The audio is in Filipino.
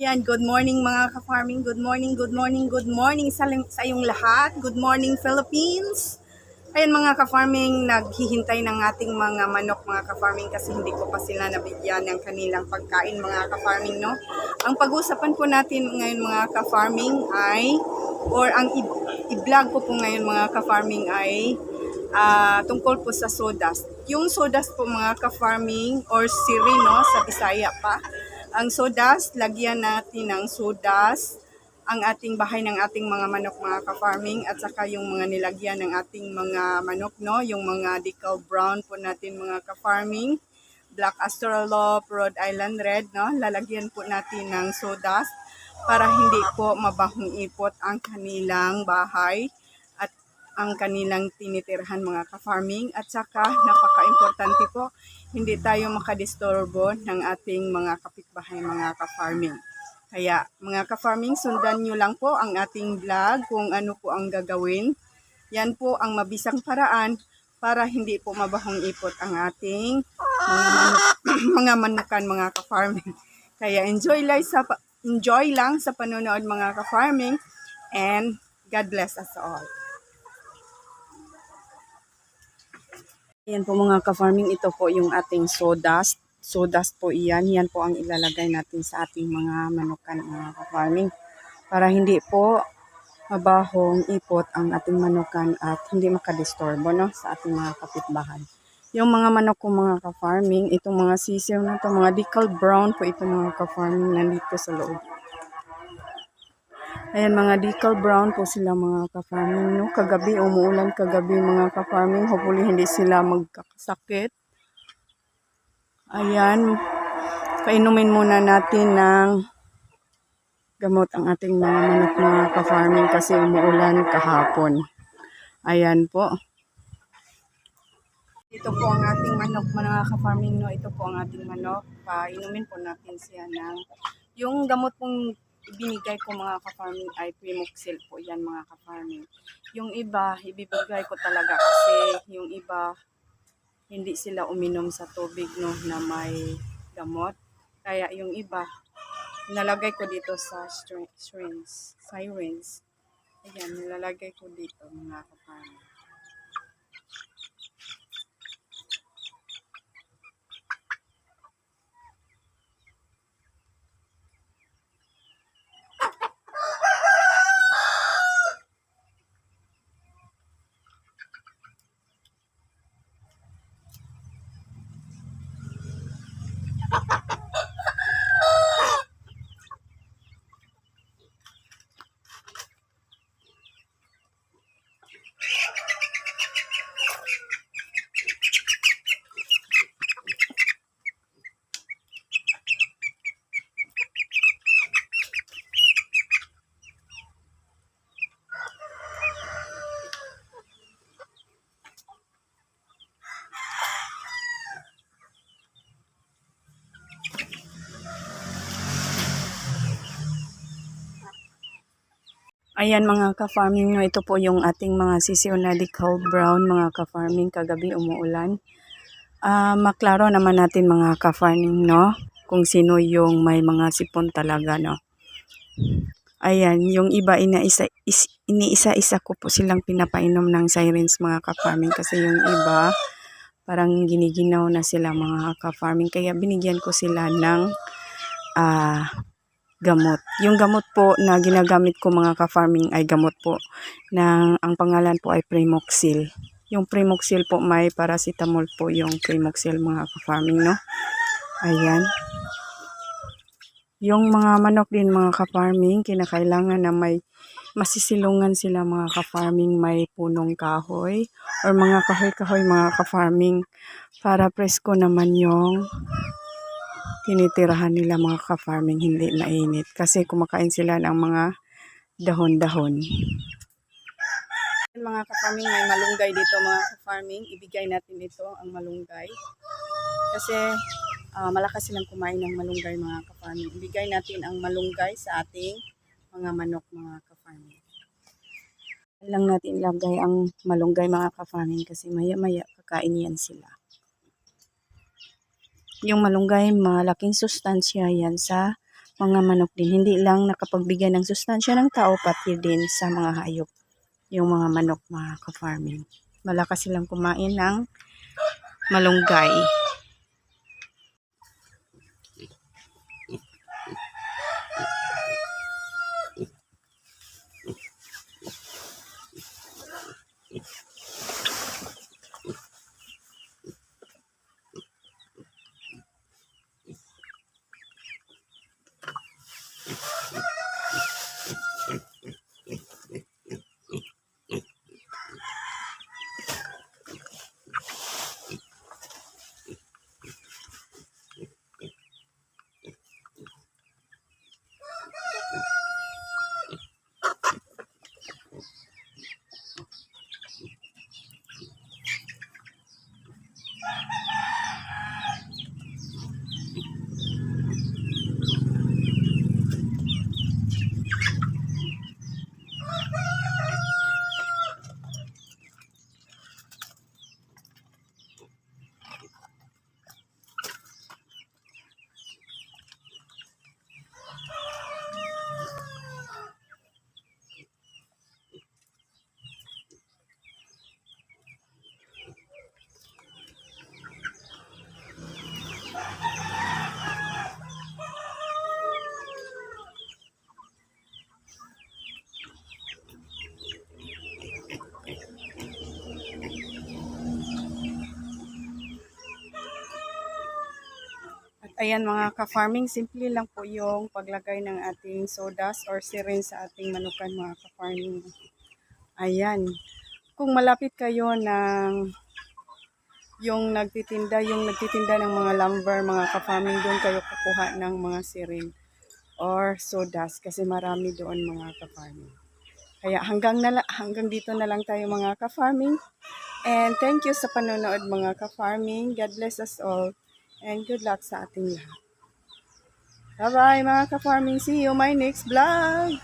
Yan, good morning mga ka-farming. Good morning, good morning, good morning sa, sa iyong lahat. Good morning Philippines. Ayan mga ka-farming, naghihintay ng ating mga manok mga ka-farming kasi hindi ko pa sila nabigyan ng kanilang pagkain mga ka-farming, no? Ang pag-usapan po natin ngayon mga ka-farming ay, or ang i-vlog ko po ngayon mga ka-farming ay ah, tungkol po sa sawdust. Yung sawdust po mga ka-farming or siri, no? Sa Bisaya pa. Ang sawdust, lagyan natin ng sawdust ang ating bahay ng ating mga manok mga ka-farming at saka yung mga nilagyan ng ating mga manok no? Yung mga decal brown po natin mga ka-farming. Black astrolop Rhode Island red no? Lalagyan po natin ng sawdust para hindi po mabahong ipot ang kanilang bahay ang kanilang tinitirhan mga ka-farming at saka napaka-importante po hindi tayo makadisturbo ng ating mga kapitbahay mga ka-farming kaya mga ka-farming, sundan nyo lang po ang ating vlog kung ano po ang gagawin. Yan po ang mabisang paraan para hindi po mabahong ipot ang ating mga, manukan mga ka-farming. Kaya enjoy lang sa enjoy lang sa panonood mga ka-farming and God bless us all. Ayan po mga ka-farming, ito po yung ating sawdust. Sawdust po iyan. Yan po ang ilalagay natin sa ating mga manukan mga ka-farming. Para hindi po mabahong ipot ang ating manukan at hindi makadisturbo no, sa ating mga kapitbahay. Yung mga manok ko mga ka-farming, itong mga sisiw na to, mga decal brown po ito mga ka-farming nandito sa loob. Ayan, mga decal brown po sila mga ka-farming. No? Kagabi, umuulan kagabi mga ka-farming. Hopefully, hindi sila magkakasakit. Ayan, painumin muna natin ng gamot ang ating mga manok mga ka-farming kasi umuulan kahapon. Ayan po. Ito po ang ating manok mga ka-farming. No? Ito po ang ating manok. Painumin po natin siya ng yung gamot pong ibinigay ko mga ka-farming ay Primoxil po yan mga ka-farming. Yung iba, ibibigay ko talaga kasi yung iba hindi sila uminom sa tubig no na may gamot. Kaya yung iba, nalagay ko dito sa sirens, sirens. Ayan, nilalagay ko dito mga ka-farming. Ayan mga ka-farming, no, ito po yung ating mga sisiw na decal brown mga ka-farming. Kagabi umuulan. Ah, maklaro naman natin mga ka-farming, no? Kung sino yung may mga sipon talaga, no? Ayan, yung iba inaisa, is, iniisa-isa ko po silang pinapainom ng sirens mga ka-farming kasi yung iba parang giniginaw na sila mga ka-farming. Kaya binigyan ko sila ng ah gamot. Yung gamot po na ginagamit ko mga ka-farming ay gamot po na ang pangalan po ay Primoxil. Yung Primoxil po may paracetamol po yung Primoxil mga ka-farming, no? Ayan. Yung mga manok din mga ka-farming, kinakailangan na may masisilungan sila mga ka-farming may punong kahoy or mga kahoy-kahoy mga ka-farming para presko naman yung tinitirahan nila mga ka-farming hindi mainit kasi kumakain sila ng mga dahon-dahon. Mga ka-farming may malunggay dito mga ka-farming. Ibigay natin ito ang malunggay. Kasi ah, malakas silang kumain ng malunggay mga ka-farming. Ibigay natin ang malunggay sa ating mga manok mga ka-farming. Lang natin ilagay ang malunggay mga ka-farming kasi maya-maya kakain yan sila. Yung malunggay, malaking sustansya yan sa mga manok din. Hindi lang nakapagbigay ng sustansya ng tao, pati din sa mga hayop. Yung mga manok, mga ka-farming. Malakas silang kumain ng malunggay. At ayan mga ka-farming, simple lang po yung paglagay ng ating sodas or syringe sa ating manukan mga ka-farming. Ayan. Kung malapit kayo ng yung nagtitinda, yung nagtitinda ng mga lumber, mga ka-farming, doon kayo kukuha ng mga syringe or sodas kasi marami doon mga ka-farming. Kaya hanggang, na, hanggang dito na lang tayo mga ka-farming. And thank you sa panonood mga ka-farming. God bless us all. And good luck sa ating lahat. Bye-bye mga ka-farming. See you my next vlog.